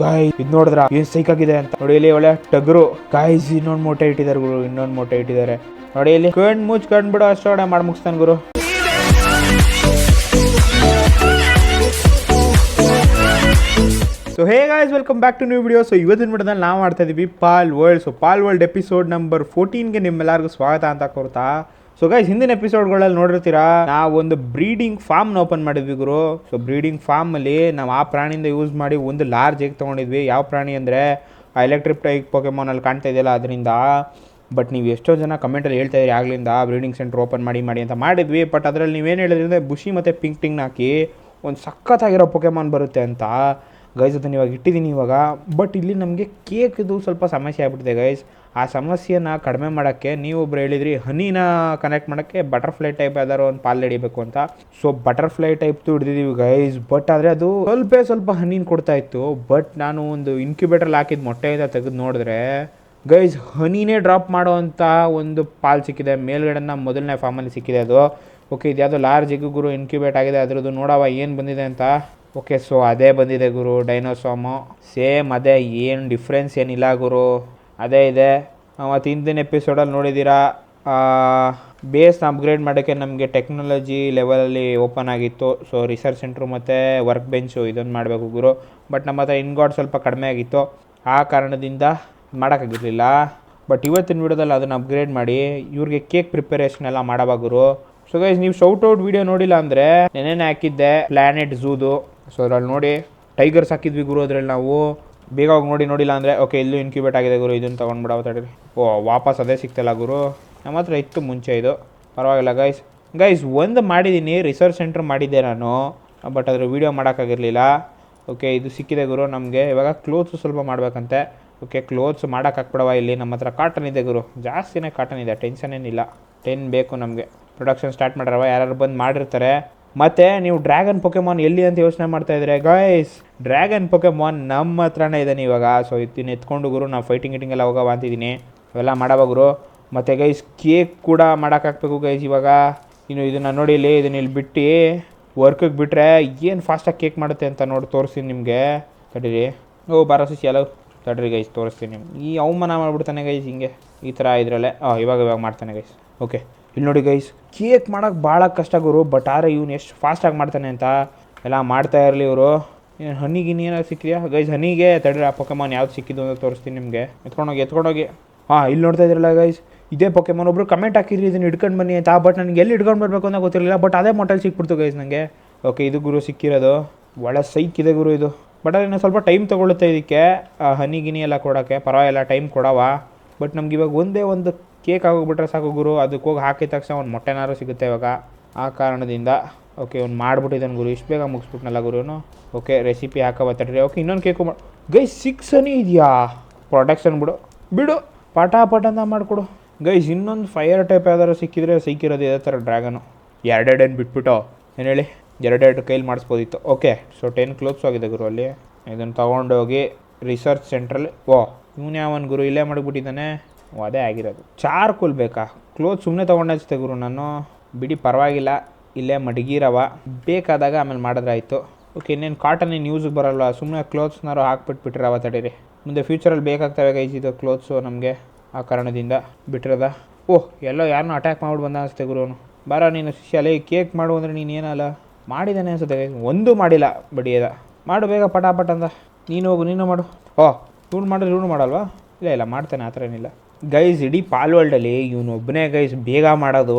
ಗಾಯ್ ಇದ್ ನೋಡಿದ್ರ? ಏನ್ ಸೈಕ್ ಆಗಿದೆ ಅಂತ? ನೋಡಿ, ಇಲ್ಲಿ ಒಳ್ಳೆ ಟಗರು. ಗಾಯ್ಸ್ ಇನ್ನೊಂದು ಮೊಟ್ಟೆ ಇಟ್ಟಿದ್ದಾರೆ ಗುರು, ಇನ್ನೊಂದು ಮೂಟೆ ಇಟ್ಟಿದ್ದಾರೆ. ನೋಡಿ, ಇಲ್ಲಿ ಕಣ್ ಮುಚ್ ಕಂಡ್ಬಿಡು ಅಷ್ಟೊಡೆ ಮಾಡಿ ಮುಗಿಸ್ತಾನೆ ಗುರು. So hey guys welcome back to new video so ಇವತ್ತಿನ ವಿಡಿಯೋದಲ್ಲಿ ನಾವು ಮಾಡ್ತಾ ಇದೀವಿ Palworld. So Palworld episode number ಫೋರ್ಟೀನ್ಗೆ ನಿಮ್ಮೆಲ್ಲರಿಗೂ ಸ್ವಾಗತ ಅಂತ ಕೋರ್ತಾ. ಸೊ ಗೈಸ್ ಹಿಂದಿನ ಎಪಿಸೋಡ್ಗಳಲ್ಲಿ ನೋಡಿರ್ತೀರಾ ನಾವು ಒಂದು ಬ್ರೀಡಿಂಗ್ ಫಾರ್ಮ್ನ ಓಪನ್ ಮಾಡಿದ್ವಿ ಗುರು. ಸೊ ಬ್ರೀಡಿಂಗ್ ಫಾರ್ಮಲ್ಲಿ ನಾವು ಆ ಪ್ರಾಣಿಯಿಂದ ಯೂಸ್ ಮಾಡಿ ಒಂದು ಲಾರ್ಜ್ ಎಗ್ ತೊಗೊಂಡಿದ್ವಿ. ಯಾವ ಪ್ರಾಣಿ ಅಂದರೆ, ಆ ಎಲೆಕ್ಟ್ರಿಕ್ ಟೈಪ್ ಪೊಕೆಮೋನಲ್ಲಿ ಕಾಣ್ತಾ ಇದೆಯಲ್ಲ ಅದರಿಂದ. ಬಟ್ ನೀವು ಎಷ್ಟೋ ಜನ ಕಮೆಂಟಲ್ಲಿ ಹೇಳ್ತಾ ಇದ್ರಿ, ಆಗ್ಲಿಂದ ಬ್ರೀಡಿಂಗ್ ಸೆಂಟರ್ ಓಪನ್ ಮಾಡಿ ಮಾಡಿ ಅಂತ ಮಾಡಿದ್ವಿ. ಬಟ್ ಅದರಲ್ಲಿ ನೀವೇನು ಹೇಳಿದ್ರಿ ಅಂದರೆ ಬುಷಿ ಮತ್ತು ಪಿಂಕ್ ಟಿಂಗ್ ಹಾಕಿ ಒಂದು ಸಖತ್ತಾಗಿರೋ ಪೊಕೆಮಾನ್ ಬರುತ್ತೆ ಅಂತ. ಗೈಸ್ ಅದನ್ನು ಇವಾಗ ಇಟ್ಟಿದ್ದೀನಿ ಇವಾಗ. ಬಟ್ ಇಲ್ಲಿ ನಮಗೆ ಕೇಕ್ದು ಸ್ವಲ್ಪ ಸಮಸ್ಯೆ ಆಗ್ಬಿಟ್ಟಿದೆ ಗೈಸ್ ಆ ಸಮಸ್ಯೆನ ಕಡಿಮೆ ಮಾಡೋಕ್ಕೆ ನೀವೊಬ್ರು ಹೇಳಿದ್ರಿ, ಹನಿನ ಕನೆಕ್ಟ್ ಮಾಡೋಕ್ಕೆ ಬಟರ್ಫ್ಲೈ ಟೈಪ್ ಯಾವ್ದಾದ್ರು ಒಂದು ಪಾಲ್ ಹಿಡಿಬೇಕು ಅಂತ. ಸೊ ಬಟರ್ಫ್ಲೈ ಟೈಪ್ದು ಹಿಡಿದಿದ್ದೀವಿ ಗೈಸ್ ಬಟ್ ಆದರೆ ಅದು ಸ್ವಲ್ಪ ಸ್ವಲ್ಪ ಹನಿನ ಕೊಡ್ತಾ ಇತ್ತು. ಬಟ್ ನಾನು ಒಂದು ಇನ್ಕ್ಯುಬೇಟ್ರಲ್ಲಿ ಹಾಕಿದ ಮೊಟ್ಟೆಯಿಂದ ತೆಗೆದು ನೋಡಿದ್ರೆ ಗೈಸ್ ಹನಿನೇ ಡ್ರಾಪ್ ಮಾಡೋವಂಥ ಒಂದು ಪಾಲ್ ಸಿಕ್ಕಿದೆ. ಮೇಲ್ಗಡೆನ ಮೊದಲನೇ ಫಾರ್ಮಲ್ಲಿ ಸಿಕ್ಕಿದೆ ಅದು. ಓಕೆ ಇದ್ಯಾವುದೋ ಲಾರ್ಜ್ ಎಗ್ ಗುರು ಇನ್ಕ್ಯುಬೇಟ್ ಆಗಿದೆ. ಅದರದ್ದು ನೋಡವ ಏನು ಬಂದಿದೆ ಅಂತ. ಓಕೆ ಸೊ ಅದೇ ಬಂದಿದೆ ಗುರು ಡೈನೋಸಾಮು ಸೇಮ್ ಅದೇ, ಏನು ಡಿಫ್ರೆನ್ಸ್ ಏನಿಲ್ಲ ಗುರು. ಅದೇ ಇದೆ. ಮತ್ತು ಹಿಂದಿನ ಎಪಿಸೋಡಲ್ಲಿ ನೋಡಿದ್ದೀರಾ ಬೇಸ್ನ ಅಪ್ಗ್ರೇಡ್ ಮಾಡೋಕ್ಕೆ ನಮಗೆ ಟೆಕ್ನಾಲಜಿ ಲೆವೆಲಲ್ಲಿ ಓಪನ್ ಆಗಿತ್ತು. ಸೊ ರಿಸರ್ಚ್ ಸೆಂಟ್ರು ಮತ್ತು ವರ್ಕ್ ಬೆಂಚು ಇದೊಂದು ಮಾಡಬೇಕು ಗುರು. ಬಟ್ ನಮ್ಮ ಹತ್ರ ಇನ್ಗಾಡ್ ಸ್ವಲ್ಪ ಕಡಿಮೆ ಆಗಿತ್ತು. ಆ ಕಾರಣದಿಂದ ಮಾಡೋಕ್ಕಾಗಿರಲಿಲ್ಲ. ಬಟ್ ಇವತ್ತಿನ ವಿಡಿಯೋದಲ್ಲಿ ಅದನ್ನು ಅಪ್ಗ್ರೇಡ್ ಮಾಡಿ ಇವ್ರಿಗೆ ಕೇಕ್ ಪ್ರಿಪರೇಷನ್ ಎಲ್ಲ ಮಾಡಬಾಗುರು ಗುರು. ಸೊ ಗೈಸ್ ನೀವು ಶೌಟ್ ಔಟ್ ವಿಡಿಯೋ ನೋಡಿಲ್ಲ ಅಂದರೆ ನೆನೆನೆ ಹಾಕಿದ್ದೆ ಪ್ಲ್ಯಾನೆಟ್ ಝೂದು ಸೊ ಅದ್ರಲ್ಲಿ ನೋಡಿ ಟೈಗರ್ಸ್ ಹಾಕಿದ್ವಿ ಗುರು ಅದ್ರಲ್ಲಿ ನಾವು. ಬೇಗ ಹೋಗಿ ನೋಡಿ ನೋಡಿಲ್ಲ ಅಂದರೆ ಓಕೆ ಇಲ್ಲೂ ಇನ್ಕ್ಯುಬೇಟ್ ಆಗಿದೆ ಗುರು, ಇದನ್ನು ತೊಗೊಂಡ್ಬಿಡ ತಡೀರಿ ಓ, ವಾಪಸ್ ಅದೇ ಸಿಗ್ತಲ್ಲ ಗುರು. ನಮ್ಮ ಹತ್ರ ಇತ್ತು ಮುಂಚೆ ಇದು. ಪರವಾಗಿಲ್ಲ ಗೈಸ್ ಗೈಸ್ ಒಂದು ಮಾಡಿದ್ದೀನಿ ರಿಸರ್ಚ್ ಸೆಂಟ್ರ್ ಮಾಡಿದ್ದೆ ನಾನು ಬಟ್ ಅದ್ರ ವೀಡಿಯೋ ಮಾಡೋಕ್ಕಾಗಿರಲಿಲ್ಲ. ಓಕೆ ಇದು ಸಿಕ್ಕಿದೆ ಗುರು ನಮಗೆ. ಇವಾಗ ಕ್ಲೋತ್ಸು ಸ್ವಲ್ಪ ಮಾಡಬೇಕಂತೆ. ಓಕೆ ಕ್ಲೋತ್ಸ್ ಮಾಡೋಕ್ಕಾಗ್ಬಿಡವ ಇಲ್ಲಿ. ನಮ್ಮ ಹತ್ರ ಕಾಟನ್ ಇದೆ ಗುರು. ಜಾಸ್ತಿನೇ ಕಾಟನ್ ಇದೆ. ಟೆನ್ಷನ್ ಏನಿಲ್ಲ. ಟೆನ್ ಬೇಕು ನಮಗೆ. ಪ್ರೊಡಕ್ಷನ್ ಸ್ಟಾರ್ಟ್ ಮಾಡ್ಯಾರವ ಯಾರು ಬಂದು ಮಾಡಿರ್ತಾರೆ. ಮತ್ತು ನೀವು ಡ್ರ್ಯಾಗನ್ ಪೊಕೆಮಾನ್ ಎಲ್ಲಿ ಅಂತ ಯೋಚನೆ ಮಾಡ್ತಾ ಇದ್ರೆ ಗಾಯ್ಸ್ ಡ್ರ್ಯಾಗನ್ ಪೊಕೆಮಾನ್ ನಮ್ಮ ಹತ್ರನೇ ಇದ್ದಾನೆ ಇವಾಗ. ಸೊ ಇತ್ತಿನ ಎತ್ಕೊಂಡು ಗುರು, ನಾವು ಫೈಟಿಂಗ್ ಗಿಟಿಂಗ್ ಎಲ್ಲ ಹೋಗವ ಅಂತಿದ್ದೀನಿ. ಅವೆಲ್ಲ ಮಾಡವ ಗುರು. ಮತ್ತು ಗೈಸ್ ಕೇಕ್ ಕೂಡ ಮಾಡೋಕ್ಕಾಗಬೇಕು ಗೈಸ್ ಇವಾಗ. ಇನ್ನು ಇದನ್ನು ನೋಡಿ ಇಲ್ಲಿ, ಇದನ್ನ ಇಲ್ಲಿ ಬಿಟ್ಟು ವರ್ಕಿಗೆ ಬಿಟ್ಟರೆ ಏನು ಫಾಸ್ಟಾಗಿ ಕೇಕ್ ಮಾಡುತ್ತೆ ಅಂತ ನೋಡಿ ತೋರಿಸ್ತೀನಿ ನಿಮಗೆ. ತಡೀರಿ. ಓ, ಬಾರ ಸಿಸಿ ಎಲ್ಲ ತಡ್ರಿ ಗೈಸ್ ತೋರಿಸ್ತೀನಿ ಈ ಅವಮಾನ ಮಾಡಿಬಿಡ್ತಾನೆ ಗೈಸ್ ಹಿಂಗೆ. ಈ ಥರ ಇದರಲ್ಲೇ. ಇವಾಗ ಇವಾಗ ಮಾಡ್ತಾನೆ ಗೈಸ್ ಓಕೆ ಇಲ್ಲಿ ನೋಡಿ ಗೈಸ್ ಕೇಕ್ ಮಾಡೋಕೆ ಭಾಳ ಕಷ್ಟ ಗುರು ಬಟ್ ಆದರೆ ಇವ್ನು ಎಷ್ಟು ಫಾಸ್ಟಾಗಿ ಮಾಡ್ತಾನೆ ಅಂತ ಎಲ್ಲ ಮಾಡ್ತಾ ಇರಲಿ ಇವರು. ಏನು ಹನಿಗಿನಿ ಏನಾದ್ರು ಸಿಕ್ಕಿದೆಯಾ? ಗೈಸ್ ಹನಿಗೆ ತಡ್ರಿ, ಆ ಪೊಕೆಮಾನ್ ಯಾವ್ದು ಸಿಕ್ಕಿದ್ದು ಅಂತ ತೋರಿಸ್ತೀನಿ ನಿಮಗೆ. ಎತ್ಕೊಂಡೋಗಿ ಎತ್ಕೊಂಡೋಗಿ. ಹಾಂ, ಇಲ್ಲಿ ನೋಡ್ತಾ ಇದ್ರಲ್ಲ ಗೈಸ್ ಇದೇ ಪೊಕೆಮಾನ್ ಒಬ್ರು ಕಮೆಂಟ್ ಹಾಕಿದ್ರಿ, ಇದನ್ನು ಹಿಡ್ಕೊಂಡು ಬನ್ನಿ ಅಂತ. ಬಟ್ ನನಗೆ ಎಲ್ಲಿ ಹಿಡ್ಕೊಂಡು ಬರಬೇಕು ಅಂತ ಗೊತ್ತಿರಲಿಲ್ಲ. ಬಟ್ ಅದೇ ಮೊಟಲ್ ಸಿಕ್ಬಿಡ್ತು ಗೈಸ್ ನನಗೆ ಓಕೆ ಇದು ಗುರು ಸಿಕ್ಕಿರೋದು. ಒಳ್ಳೆ ಸೈಕಿದೆ ಗುರು ಇದು. ಬಟ್ ಅದನ್ನು ಸ್ವಲ್ಪ ಟೈಮ್ ತೊಗೊಳುತ್ತೆ ಇದಕ್ಕೆ. ಹನಿ ಗಿನಿ ಎಲ್ಲ ಕೊಡೋಕ್ಕೆ. ಪರವಾಗಿಲ್ಲ ಟೈಮ್ ಕೊಡವ. ಬಟ್ ನಮ್ಗೆ ಇವಾಗ ಒಂದೇ ಒಂದು ಕೇಕ್ ಆಗೋಗ್ಬಿಟ್ರೆ ಸಾಕು ಗುರು, ಅದಕ್ಕೆ ಹೋಗಿ ಹಾಕಿದ ತಕ್ಷಣ ಒಂದು ಮೊಟ್ಟೆನಾರು ಸಿಗುತ್ತೆ ಇವಾಗ. ಆ ಕಾರಣದಿಂದ ಓಕೆ ಅವ್ನು ಮಾಡಿಬಿಟ್ಟಿದ್ದಾನೆ ಗುರು, ಇಷ್ಟು ಬೇಗ ಮುಗಿಸ್ಬಿಟ್ನಲ್ಲ ಗುರುನು. ಓಕೆ ರೆಸಿಪಿ ಹಾಕೋ ಓಕೆ ಇನ್ನೊಂದು ಕೇಕು ಮಾಡಿ ಗೈ ಸಿಕ್ಸ್ ಹನಿ ಇದೆಯಾ? ಪ್ರೊಡಕ್ಷನ್ ಬಿಡು. ಬಿಡು. ಪಟ ಪಟ ಅಂತ ಮಾಡಿಕೊಡು. ಗೈಸ್ ಇನ್ನೊಂದು ಫೈರ್ ಟೈಪ್ ಯಾವ್ದಾದ್ರು ಸಿಕ್ಕಿದ್ರೆ ಸಿಕ್ಕಿರೋದು ಇದೇ ಥರ ಡ್ರ್ಯಾಗನು ಎರಡೆರಡೇನು ಬಿಟ್ಬಿಟ್ಟು, ಏನು ಹೇಳಿ? ಎರಡೆರಡು ಕೈಲಿ ಮಾಡಿಸ್ಬೋದಿತ್ತು. ಓಕೆ ಸೊ ಟೆನ್ ಕ್ಲೋತ್ಸ್ ಆಗಿದೆ ಗುರು ಅಲ್ಲಿ. ಇದನ್ನು ತೊಗೊಂಡೋಗಿ ರಿಸರ್ಚ್ ಸೆಂಟ್ರಲ್ಲಿ ಓ, ಇವನು ಯಾವನ್ ಗುರು? ಇಲ್ಲೇ ಮಾಡಿಬಿಟ್ಟಿದ್ದಾನೆ. ಅದೇ ಆಗಿರೋದು. ಚಾರ್ಕೋಲ್ ಬೇಕಾ? ಕ್ಲೋತ್ ಸುಮ್ಮನೆ ತೊಗೊಂಡೆ ಗುರು ನಾನು. ಬಿಡಿ ಪರವಾಗಿಲ್ಲ. ಇಲ್ಲೇ ಮಡಗಿರವ. ಬೇಕಾದಾಗ ಆಮೇಲೆ ಮಾಡಿದ್ರಾಯ್ತು ಓಕೆ ಇನ್ನೇನು ಕಾಟನ್ ಏನು ಯೂಸಿಗೆ ಬರಲ್ಲ ಸುಮ್ಮನೆ ಕ್ಲೋತ್ಸ್ನಾರು ಹಾಕ್ಬಿಟ್ಬಿಟ್ರವ ತಡೀರಿ. ಮುಂದೆ ಫ್ಯೂಚರಲ್ಲಿ ಬೇಕಾಗ್ತವೆ ಇದು ಕ್ಲೋತ್ಸು ನಮಗೆ ಆ ಕಾರಣದಿಂದ. ಬಿಟ್ಟಿರೋದ ಓಹ್, ಎಲ್ಲೋ ಯಾರನ್ನೂ ಅಟ್ಯಾಕ್ ಮಾಡ್ಬಿಟ್ಟು ಬಂದ ಅನಿಸ್ತೆ ಗುರು ಅವನು. ಬಾರ, ನೀನು ಶಿಷ್ಯಲೇ ಕೇಕ್ ಮಾಡು ಅಂದರೆ ನೀನು ಏನಲ್ಲ ಮಾಡಿದ್ದಾನೆ ಅನಿಸುತ್ತೆ. ಒಂದು ಮಾಡಿಲ್ಲ ಬಡಿಯದ ಮಾಡು ಬೇಗ ಪಟಾಪಟ ಅಂದ ನೀನು ಹೋಗು, ನೀನು ಮಾಡು. ಓಹ್, ಇವ್ನು ಮಾಡಿದ್ರೆ ಇವ್ನು ಮಾಡಲ್ವಾ? ಇಲ್ಲ ಇಲ್ಲ, ಮಾಡ್ತಾನೆ, ಆ ಥರ ಏನಿಲ್ಲ. ಗೈಸ್ ಇಡೀ ಪಾಲ್ ವರ್ಲ್ಡಲ್ಲಿ ಇವನೊಬ್ಬನೇ ಗೈಸ್ ಬೇಗ ಮಾಡೋದು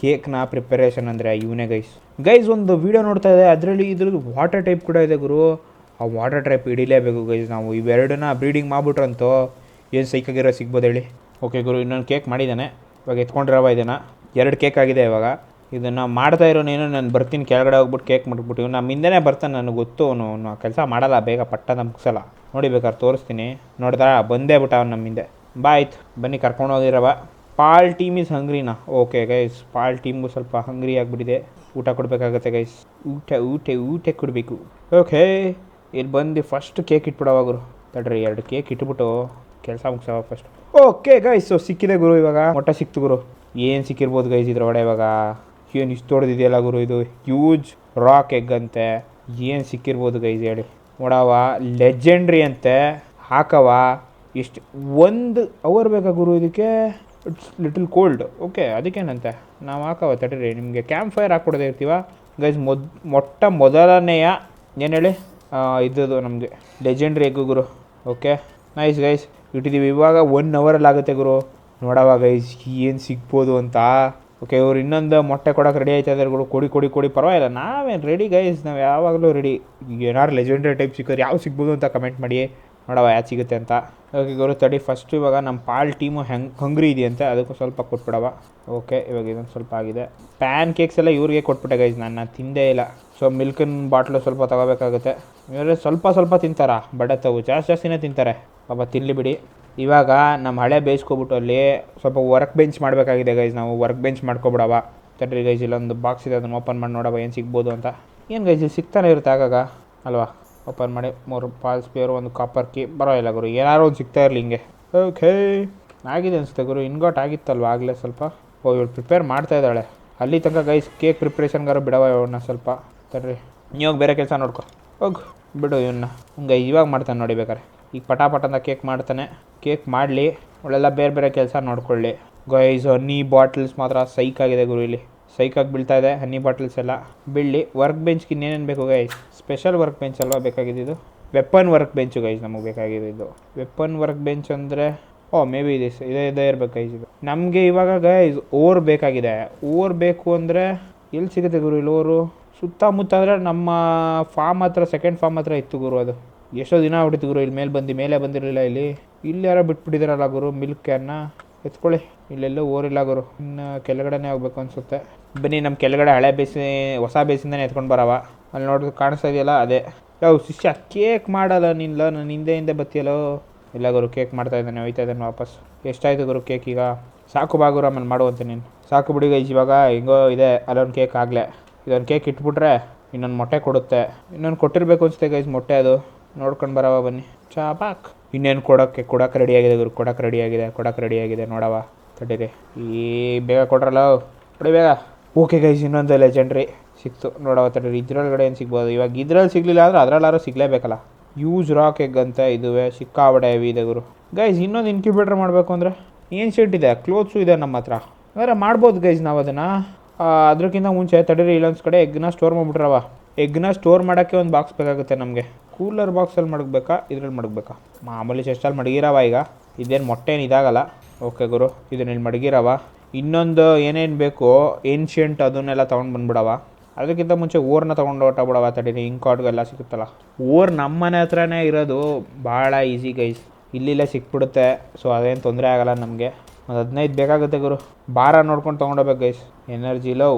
ಕೇಕ್ನ ಪ್ರಿಪರೇಷನ್ ಅಂದರೆ ಇವನೇ ಗೈಸ್ ಗೈಸ್ ಒಂದು ವೀಡಿಯೋ ನೋಡ್ತಾ ಇದೆ ಅದರಲ್ಲಿ ಇದ್ರದ್ದು ವಾಟರ್ ಟೈಪ್ ಕೂಡ ಇದೆ ಗುರು. ಆ ವಾಟರ್ ಟೈಪ್ ಹಿಡಿಲೇಬೇಕು ಗೈಸ್ ನಾವು. ಇವೆರಡನ್ನ ಬ್ರೀಡಿಂಗ್ ಮಾಡ್ಬಿಟ್ರಂತೂ ಏನು ಸೈಕಾಗಿರೋ ಸಿಗ್ಬೋದು ಹೇಳಿ. ಓಕೆ ಗುರು, ಇನ್ನೊಂದು ಕೇಕ್ ಮಾಡಿದ್ದಾನೆ. ಇವಾಗ ಎತ್ಕೊಂಡಿರವ ಇದನ್ನು. ಎರಡು ಕೇಕ್ ಆಗಿದೆ ಇವಾಗ. ಇದನ್ನು ಮಾಡ್ತಾ ಇರೋನೇನು ನಾನು ಬರ್ತೀನಿ, ಕೆಳಗಡೆ ಹೋಗ್ಬಿಟ್ಟು ಕೇಕ್ ಮಾಡ್ಬಿಟ್ಟು. ನಮ್ಮ ಹಿಂದೆನೇ ಬರ್ತಾನೆ, ನನಗೆ ಗೊತ್ತು. ಅವನು ಕೆಲಸ ಮಾಡಲ್ಲ, ಬೇಗ ಪಟ್ಟ ಮುಗಿಸಲ್ಲ. ನೋಡಿ ಬೇಕಾದ್ರೆ ತೋರಿಸ್ತೀನಿ. ನೋಡಿದ್ರಾ ಬಂದೇ ಬಿಟ್ಟ ಅವ್ನು ನಮ್ಮ ಹಿಂದೆ ಬಾ ಆಯ್ತು. ಬನ್ನಿ, ಕರ್ಕೊಂಡು ಹೋಗಿರವ ಪಾಲ್ ಟೀಮ್ ಇಸ್ ಹಂಗ್ರಿನಾ ಓಕೆ ಗೈಸ್ ಪಾಲ್ ಟೀಮ್ಗೂ ಸ್ವಲ್ಪ ಹಂಗ್ರಿ ಆಗಿಬಿಟ್ಟಿದೆ. ಊಟ ಕೊಡಬೇಕಾಗತ್ತೆ ಗೈಸ್ ಊಟ ಊಟ ಊಟ ಕೊಡಬೇಕು. ಓಕೆ ಇಲ್ಲಿ ಬಂದು ಫಸ್ಟ್ ಕೇಕ್ ಇಟ್ಬಿಡವ, ಗುರು. ತಡ್ರಿ, ಎರಡು ಕೇಕ್ ಇಟ್ಬಿಟ್ಟು ಕೆಲಸ ಮುಗಿಸವ ಫಸ್ಟ್ ಓಕೆ ಗೈಸ್ ಸೊ ಸಿಕ್ಕಿದೆ, ಗುರು, ಇವಾಗ. ಮೊಟ್ಟೆ ಸಿಕ್ತು, ಗುರು. ಏನು ಸಿಕ್ಕಿರ್ಬೋದು ಗೈಸ್ ಇದ್ರೊಳಗಡೆ ಇವಾಗ? ಏನು ಇಷ್ಟು ದೊಡ್ಡದಿದೆಯಲ್ಲ, ಗುರು, ಇದು? ಹ್ಯೂಜ್ ರಾಕ್ ಎಗ್ ಅಂತೆ. ಏನು ಸಿಕ್ಕಿರ್ಬೋದು ಗೈಸ್ ಹೇಳಿ. ನೋಡವ ಲೆಜೆಂಡ್ರಿ ಅಂತೆ. ಹಾಕವ ಇಷ್ಟು ಒಂದು ಅವರ್ ಬೇಕಾ ಗುರು ಇದಕ್ಕೆ? ಇಟ್ಸ್ ಲಿಟಲ್ ಕೋಲ್ಡ್ ಓಕೆ ಅದಕ್ಕೇನಂತೆ? ನಾವು ಹಾಕವ ತಡೀರಿ. ನಿಮಗೆ ಕ್ಯಾಂಪ್ ಫೈರ್ ಹಾಕ್ಕೊಡೋದೇ ಇರ್ತೀವ? ಗೈಸ್ ಮೊದ್, ಮೊಟ್ಟ ಮೊದಲನೆಯ, ಏನು ಹೇಳಿ? ಇದ್ದದು ನಮಗೆ ಲೆಜೆಂಡ್ರಿ ಎಗ್ ಗುರು. ಓಕೆ ನೈಸ್ ಗೈಸ್ ಇಟ್ಟಿದ್ದೀವಿ ಇವಾಗ ಒನ್ ಅವರಲ್ಲಿ ಆಗುತ್ತೆ ಗುರು. ನೋಡವ ಗೈಸ್ ಏನು ಸಿಗ್ಬೋದು ಅಂತ. ಓಕೆ ಇವ್ರು ಇನ್ನೊಂದು ಮೊಟ್ಟೆ ಕೊಡೋಕೆ ರೆಡಿ ಆಯ್ತಾ ಗುರು. ಕೊಡಿ ಕೊಡಿ ಕೊಡಿ. ಪರವಾಗಿಲ್ಲ. ನಾವೇನು ರೆಡಿ ಗೈಸ್ ನಾವು ಯಾವಾಗಲೂ ರೆಡಿ ಏನಾರು ಲೆಜೆಂಡ್ರಿ ಟೈಪ್ ಸಿಕ್ಕೋರು ಯಾವ ಸಿಗ್ಬೋದು ಅಂತ ಕಮೆಂಟ್ ಮಾಡಿ. ನೋಡವ ಯಾವ್ದು ಸಿಗುತ್ತೆ ಅಂತ. ಓಕೆ, ಗುರು, ತಡಿ. ಫಸ್ಟ್ ಇವಾಗ ನಮ್ಮ ಪಾಲ್ ಟೀಮು ಹೆಂಗೆ ಹಂಗ್ರಿ ಇದೆಯಂತೆ ಅದಕ್ಕೂ ಸ್ವಲ್ಪ ಕೊಟ್ಬಿಡವ ಓಕೆ, ಇವಾಗ ಇದೊಂದು ಸ್ವಲ್ಪ ಆಗಿದೆ. ಪ್ಯಾನ್ ಕೇಕ್ಸ್ ಎಲ್ಲ ಇವ್ರಿಗೆ ಕೊಟ್ಬಿಟ್ಟೆ ಗೈಸ್ ನಾನು ನಾನು ತಿಂದೇ ಇಲ್ಲ. ಸೊ ಮಿಲ್ಕಿನ ಬಾಟ್ಲು ಸ್ವಲ್ಪ ತಗೋಬೇಕಾಗುತ್ತೆ. ಇವರು ಸ್ವಲ್ಪ ಸ್ವಲ್ಪ ತಿಂತಾರ? ಬಡ ತಗು ಜಾಸ್ತಿ ಜಾಸ್ತಿನೇ ತಿಂತಾರೆ. ಪಾಪ ತಿನ್ನಲಿ ಬಿಡಿ. ಇವಾಗ ನಮ್ಮ ಹಳೆ ಬೇಯಿಸ್ಕೊಬಿಟ್ಟು ಅಲ್ಲಿ ಸ್ವಲ್ಪ ವರ್ಕ್ ಬೆಂಚ್ ಮಾಡಬೇಕಾಗಿದೆ ಗೈಸ್ ನಾವು ವರ್ಕ್ ಬೆಂಚ್ ಮಾಡ್ಕೊಬಿಡವ ತಡ್ರಿ ಗೈಸ್ ಇಲ್ಲೊಂದು ಬಾಕ್ಸ್ ಇದೆ, ಅದನ್ನು ಓಪನ್ ಮಾಡಿ ನೋಡವ ಏನು ಸಿಗ್ಬೋದು ಅಂತ. ಏನು ಗೈಸ್ ಸಿಗ್ತಾನೆ ಇರುತ್ತೆ ಆಗಾಗ? ಅಲ್ವಾ? ಓಪನ್ ಮಾಡಿ ಮೂರು ಪಾಲ್ ಪೇರು ಒಂದು ಕಾಪರ್ ಕೀ ಬರೋಯಿಲ್ಲ ಗುರು ಏನಾರು ಒಂದು ಸಿಗ್ತಾ ಇರಲಿ ಹಿಂಗೆ. ಓಕೆ ಆಗಿದೆ ಅನಿಸುತ್ತೆ ಗುರು ಇನ್ಗೋಟ್ ಆಗಿತ್ತಲ್ವ ಆಗಲೇ ಸ್ವಲ್ಪ? ಓ, ಇವಳು ಪ್ರಿಪೇರ್ ಮಾಡ್ತಾ ಇದ್ದಾಳೆ. ಅಲ್ಲಿ ತನಕ ಗೈಸ್ ಕೇಕ್ ಪ್ರಿಪ್ರೇಷನ್ಗಾರು ಬಿಡವ ಇವನ್ನ ಸ್ವಲ್ಪ. ತಡ್ರಿ. ನೀವಾಗ ಬೇರೆ ಕೆಲಸ ನೋಡ್ಕೊ. ಹೋಗ್, ಬಿಡು ಇವನ್ನ ಹಂಗೆ ಇವಾಗ ಮಾಡ್ತಾನೆ ನೋಡಿ ಬೇಕಾರೆ ಈಗ ಪಟಾಪಟಂದ ಕೇಕ್ ಮಾಡ್ತಾನೆ. ಕೇಕ್ ಮಾಡಲಿ. ಅವಳೆಲ್ಲ ಬೇರೆ ಬೇರೆ ಕೆಲಸ ನೋಡ್ಕೊಳ್ಳಿ. ಗೈಸ್ ನೀ ಬಾಟಲ್ಸ್ ಮಾತ್ರ ಸೈಕ್ ಆಗಿದೆ ಗುರು ಇಲ್ಲಿ. ಸೈಕಾಗಿ ಬೀಳ್ತಾ ಇದೆ, ಹನಿ ಬಾಟಲ್ಸ್ ಎಲ್ಲ ಬೀಳಿ ವರ್ಕ್ ಬೆಂಚ್ಗೆ ಇನ್ನೇನೇನು ಬೇಕು ಗೈಸ್ ಸ್ಪೆಷಲ್ ವರ್ಕ್ ಬೆಂಚ್ ಅಲ್ವಾ ಬೇಕಾಗಿದ್ದು ವೆಪನ್ ವರ್ಕ್ ಬೆಂಚು ಗೈಸ್ ನಮಗೆ ಬೇಕಾಗಿದ್ದು ವೆಪನ್ ವರ್ಕ್ ಬೆಂಚ್ ಅಂದರೆ ಓ ಮೇ ಬಿ ಇದೆ, ಇದೇ ಇದೇ ಇರ್ಬೇಕು ಗೈಸ್ ಇದು. ನಮಗೆ ಇವಾಗ ಗೈಸ್ ಓರ್ ಬೇಕಾಗಿದೆ. ಓರ್ ಬೇಕು ಅಂದರೆ ಎಲ್ಲಿ ಸಿಗುತ್ತೆ ಗುರು ಇಲ್ಲಿ ಓರು ಸುತ್ತಮುತ್ತ ಅಂದರೆ ನಮ್ಮ ಫಾರ್ಮ್ ಹತ್ರ ಸೆಕೆಂಡ್ ಫಾರ್ಮ್ ಹತ್ರ ಇತ್ತು ಗುರು ಅದು. ಎಷ್ಟೋ ದಿನ ಹೊಡಿತು ಗುರು ಇಲ್ಲಿ ಮೇಲೆ ಬಂದು, ಮೇಲೆ ಬಂದಿರಲಿಲ್ಲ ಇಲ್ಲಿ. ಇಲ್ಲಿ ಯಾರೋ ಬಿಟ್ಬಿಟ್ಟಿದಾರಲ್ಲ ಗುರು ಮಿಲ್ಕ್ ಕ್ಯಾನ್ನ ಎತ್ಕೊಳ್ಳಿ, ಇಲ್ಲೆಲ್ಲೋ ಓರಿಲ್ಲ ಗುರು. ಇನ್ನು ಕೆಳಗಡೆನೇ ಹೋಗ್ಬೇಕು ಅನಿಸುತ್ತೆ. ಬನ್ನಿ ನಮ್ಮ ಕೆಳಗಡೆ ಹಳೆ ಬೇಸಿ ಹೊಸ ಬೇಸಿಂದನೇ ಎತ್ಕೊಂಡು ಬರವ. ಅಲ್ಲಿ ನೋಡಿದ್ರೆ ಕಾಣಿಸ್ತಾ ಇದೆಯಲ್ಲ, ಅದೇ. ಯಾವ ಶಿಷ್ಯ, ಕೇಕ್ ಮಾಡಲ್ಲ ನಿಲ್ಲ ನಾನು ಹಿಂದೆ ಹಿಂದೆ ಬತ್ತಿಯಲ್ಲೋ? ಇಲ್ಲ ಗುರು, ಕೇಕ್ ಮಾಡ್ತಾ ಇದ್ದಾನೆ ಹೋಯ್ತಾ ಇದ್ದಾನೆ ವಾಪಸ್. ಎಷ್ಟಾಯ್ತು ಗುರು ಕೇಕ್ ಈಗ? ಸಾಕು ಬಾ ಗುರು, ಆಮೇಲೆ ಮಾಡುವಂತೆ ನೀನು. ಸಾಕು ಬಿಡಿ, ಗೈಸ್, ಇವಾಗ ಹಿಂಗೋ ಇದೆ, ಅಲ್ಲೊಂದು ಕೇಕ್ ಆಗಲೇ. ಇದೊಂದು ಕೇಕ್ ಇಟ್ಬಿಟ್ರೆ ಇನ್ನೊಂದು ಮೊಟ್ಟೆ ಕೊಡುತ್ತೆ. ಇನ್ನೊಂದು ಕೊಟ್ಟಿರಬೇಕು ಅನ್ಸುತ್ತೆ ಗೈಸ್, ಮೊಟ್ಟೆ ಅದು. ನೋಡ್ಕೊಂಡು ಬರವ ಬನ್ನಿ. ಚಾಪಾಕ್ ಇನ್ನೇನು ಕೊಡೋಕ್ಕೆ? ಕೊಡೋಕೆ ರೆಡಿ ಆಗಿದೆ ಗುರು, ಕೊಡೋಕೆ ರೆಡಿ ಆಗಿದೆ, ಕೊಡೋಕೆ ರೆಡಿ ಆಗಿದೆ ನೋಡವ. ತಡೀರಿ ಈ ಬೇಗ ಕೊಡ್ರಲ್ಲ ಕೊಡಿ ಬೇಗ. ಓಕೆ ಗೈಸ್ ಇನ್ನೊಂದು ಲೆಜೆಂಡ್ರಿ ಸಿಕ್ತು. ನೋಡವ ತಡೀರಿ ಇದ್ರೊಳಗಡೆ ಏನು ಸಿಗ್ಬೋದು? ಇವಾಗ ಇದ್ರಲ್ಲಿ ಸಿಗಲಿಲ್ಲ ಅಂದರೆ ಅದರಲ್ಲಾರು ಸಿಗಲೇಬೇಕಲ್ಲ. ಯೂಸ್ ರಾಕ್ ಎಗ್ ಅಂತ ಇದುವೆ. ಸಿಕ್ಕಾಬಡೆ ಹೆವಿ ಇದೆ ಗುರು. ಗೈಸ್ ಇನ್ನೊಂದು ಇನ್ಕ್ಯುಬೇಟರ್ ಮಾಡಬೇಕು ಅಂದರೆ ಏನು ಸೆಟ್ ಇದೆ? ಕ್ಲೋತ್ಸು ಇದೆ ನಮ್ಮ ಹತ್ರ. ಅಂದರೆ ಮಾಡ್ಬೋದು ಗೈಸ್ ನಾವು ಅದನ್ನು ಅದಕ್ಕಿಂತ ಮುಂಚೆ ತಡೀರಿ ಇಲ್ಲೊಂದು ಕಡೆ ಎಗ್ನ ಸ್ಟೋರ್ ಮಾಡಿಬಿಟ್ರವ. ಎಗ್ನ ಸ್ಟೋರ್ ಮಾಡೋಕ್ಕೆ ಒಂದು ಬಾಕ್ಸ್ ಬೇಕಾಗುತ್ತೆ ನಮಗೆ. ಕೂಲರ್ ಬಾಕ್ಸಲ್ಲಿ ಮಡಗಬೇಕಾ? ಇದ್ರಲ್ಲಿ ಮಡಗಬೇಕಾ? ಮಾಮೂಲಿ ಚೆಸ್ಟಲ್ಲಿ ಮಡಗಿರವ ಈಗ. ಇದೇನು ಮೊಟ್ಟೆ ಇದಾಗಲ್ಲ. ಓಕೆ ಗುರು ಇದನ್ನ ಇಲ್ಲಿ ಮಡಗಿರವ. ಇನ್ನೊಂದು ಏನೇನು ಬೇಕು ಏನ್ಷಿಯಂಟ್ ಅದನ್ನೆಲ್ಲ ತೊಗೊಂಡು ಬಂದ್ಬಿಡವ. ಅದಕ್ಕಿಂತ ಮುಂಚೆ ಓರ್ನ ತೊಗೊಂಡು ಹೊಟ್ಟಬಿಡವ ತಡೀರಿ. ಇಂಕಾಟ್ಗೆಲ್ಲ ಸಿಗುತ್ತಲ್ಲ. ಓರ್ ನಮ್ಮ ಮನೆ ಹತ್ರನೇ ಇರೋದು ಭಾಳ ಈಸಿ ಗೈಸ್ ಇಲ್ಲಿಲ್ಲೇ ಸಿಕ್ಬಿಡುತ್ತೆ. ಸೊ ಅದೇನು ತೊಂದರೆ ಆಗಲ್ಲ ನಮಗೆ. ಒಂದು ಹದಿನೈದು ಬೇಕಾಗುತ್ತೆ ಗುರು. ಭಾರ ನೋಡ್ಕೊಂಡು ತೊಗೊಂಡೋಗ್ಬೇಕು ಗೈಸ್ ಎನರ್ಜಿ ಲೋ